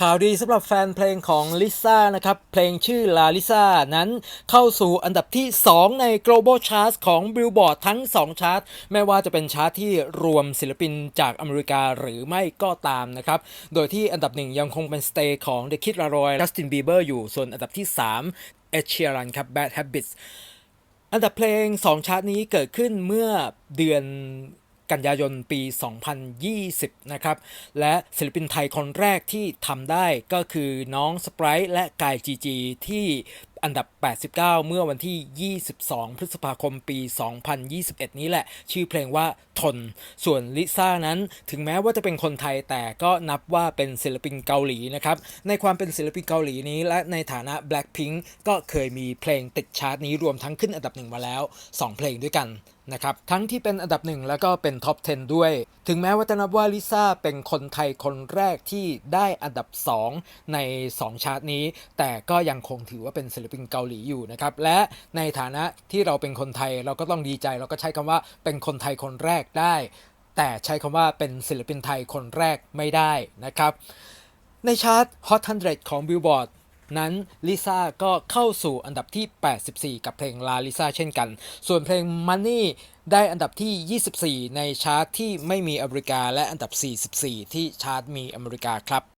ข่าวดีสำหรับแฟนเพลงของลิซ่านะครับ เพลงชื่อลาลิซ่านั้นเข้าสู่อันดับที่ 2 ใน global charts ของ Billboard ทั้ง 2 ชาร์ตไม่ว่าจะเป็นชาร์ตที่รวมศิลปินจากอเมริกาหรือไม่ก็ตามนะครับ โดยที่อันดับหนึ่งยังคงเป็นสเตย์ของ The Kid Laroi Justin Bieber อยู่ส่วนอันดับที่ 3 Ed Sheeran ครับ Bad Habits อันดับเพลง 2 ชาร์ตนี้เกิดขึ้นเมื่อเดือน กันยายนปี 2020 นะครับ และศิลปินไทยคนแรกที่ทำได้ก็คือน้องสไปรท์และกายจีจีที่อันดับ 89 เมื่อวันที่ 22 พฤษภาคม ปี 2021 นี้แหละ ชื่อเพลงว่าทน ส่วนลิซ่านั้น ถึงแม้ว่าจะเป็นคนไทยแต่ก็นับว่าเป็นศิลปินเกาหลีนะครับ ในความเป็นศิลปินเกาหลีนี้ และในฐานะ Blackpink ก็เคยมีเพลงติดชาร์ตนี้รวมทั้งขึ้นอันดับหนึ่งมาแล้ว 2 เพลงด้วยกัน นะครับทั้งที่เป็นอันดับหนึ่งแล้วก็เป็นท็อป 10 ด้วย ถึงแม้ว่าจะนับว่าลิซ่าเป็นคนไทยคนแรกที่ได้อันดับ 2 ใน 2 ชาร์ตนี้ แต่ก็ยังคงถือว่าเป็นศิลปินเกาหลีอยู่นะครับ และในฐานะที่เราเป็นคนไทยเราก็ต้องดีใจ เราก็ใช้คำว่าเป็นคนไทยคนแรกได้ แต่ใช้คำว่าเป็นศิลปินไทยคนแรกไม่ได้นะครับ ในชาร์ต Hot 100 ของ Billboard นั้นลิซ่าก็เข้าสู่อันดับที่ 84 กับเพลงลาลิซ่าเช่นกัน ส่วนเพลง Money ได้อันดับที่ 24 ในชาร์ตที่ไม่มีอเมริกา และอันดับ 44 ที่ชาร์ตมีอเมริกาครับ